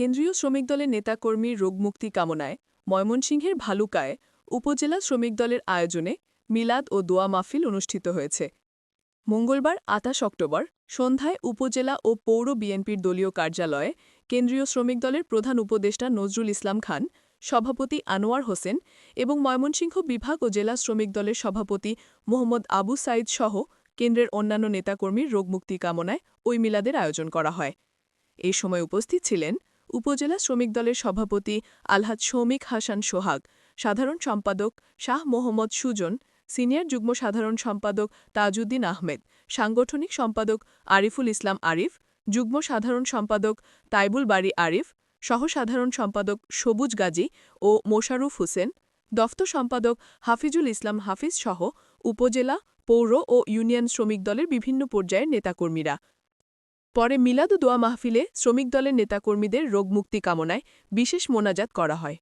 কেন্দ্রীয় শ্রমিক দলের নেতাকর্মীর রোগমুক্তি কামনায় ময়মনসিংহের ভালুকায় উপজেলা শ্রমিক দলের আয়োজনে মিলাদ ও দোয়া মাহফিল অনুষ্ঠিত হয়েছে। মঙ্গলবার, আঠাশ অক্টোবর, সন্ধ্যায় উপজেলা ও পৌর বিএনপির দলীয় কার্যালয়ে কেন্দ্রীয় শ্রমিক দলের প্রধান উপদেষ্টা নজরুল ইসলাম খান, সভাপতি আনোয়ার হোসেন এবং ময়মনসিংহ বিভাগ ও জেলা শ্রমিক দলের সভাপতি মোহাম্মদ আবু সাইদ সহ কেন্দ্রের অন্যান্য নেতাকর্মীর রোগমুক্তি কামনায় ওই মিলাদের আয়োজন করা হয়। এই সময় উপস্থিত ছিলেন উপজেলা শ্রমিক দলের সভাপতি আলহাজ শৌমিক হাসান সোহাগ, সাধারণ সম্পাদক শাহ মোহাম্মদ সুজন, সিনিয়র যুগ্ম সাধারণ সম্পাদক তাজউদ্দিন আহমেদ, সাংগঠনিক সম্পাদক আরিফুল ইসলাম আরিফ, যুগ্ম সাধারণ সম্পাদক তাইবুল বাড়ি আরিফ, সহসাধারণ সম্পাদক সবুজ গাজী ও মোশারুফ হোসেন, দফতর সম্পাদক হাফিজুল ইসলাম হাফিজ সহ উপজেলা, পৌর ও ইউনিয়ন শ্রমিক দলের বিভিন্ন পর্যায়ের নেতাকর্মীরা। পরে মিলাদ দোয়া মাহফিলে শ্রমিক দলের নেতাকর্মীদের রোগমুক্তি কামনায় বিশেষ মোনাজাত করা হয়।